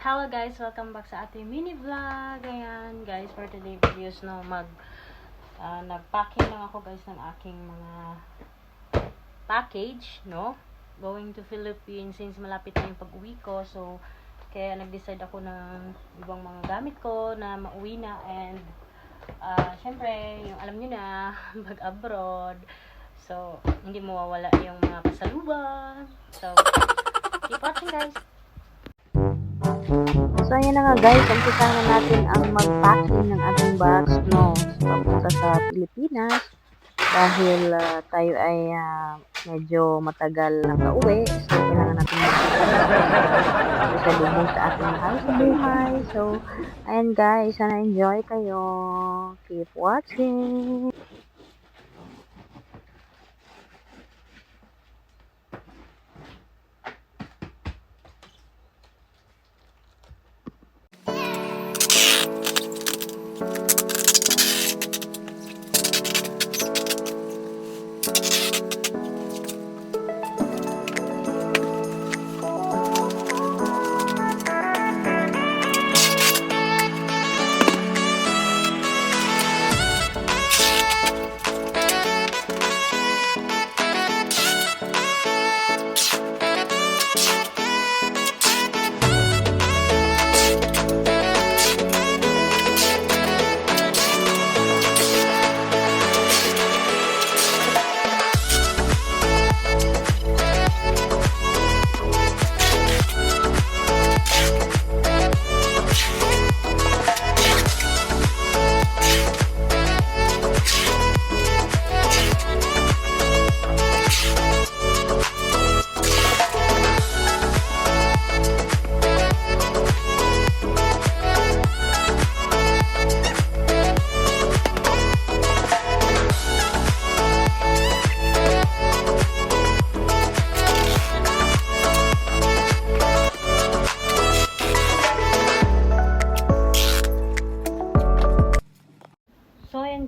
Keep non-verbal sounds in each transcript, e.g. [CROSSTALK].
Hello guys, welcome back sa ating mini vlog. Ayan guys, for today videos no mag ah, nagpacking lang ako guys ng aking mga package, no? Going to Philippines since malapit na yung pag-uwi ko. So, kaya nag-decide ako ng ibang mga gamit ko na mauwi na and ah syempre, yung alam niyo na, [LAUGHS] mag-abroad. So, hindi mawawala yung mga pasalubong. So, keep watching guys. So, ayan na nga guys, umpisahan na natin ang mag-packing ng ating box, no, papunta sa Pilipinas. Dahil ah, tayo ay ah, medyo matagal na pauwi, so kailangan natin mag sa lubong sa ating mahal sa buhay. So, ayan guys, sana enjoy kayo. Keep watching.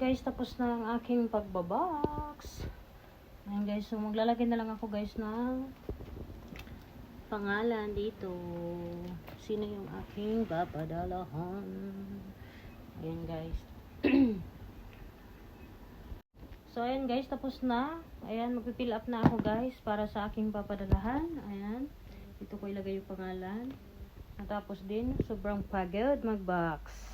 Guys, tapos na ang aking pagbabox. Ayan guys, so maglalagay na lang ako guys ng pangalan dito. Sino yung aking papadalahan. Ayan guys. [CLEARS THROAT] so, ayan guys, tapos na. Ayan, magpipill up na ako guys para sa aking papadalahan. Ayan. Dito ko ilagay yung pangalan. Natapos din, sobrang pagod mag-box.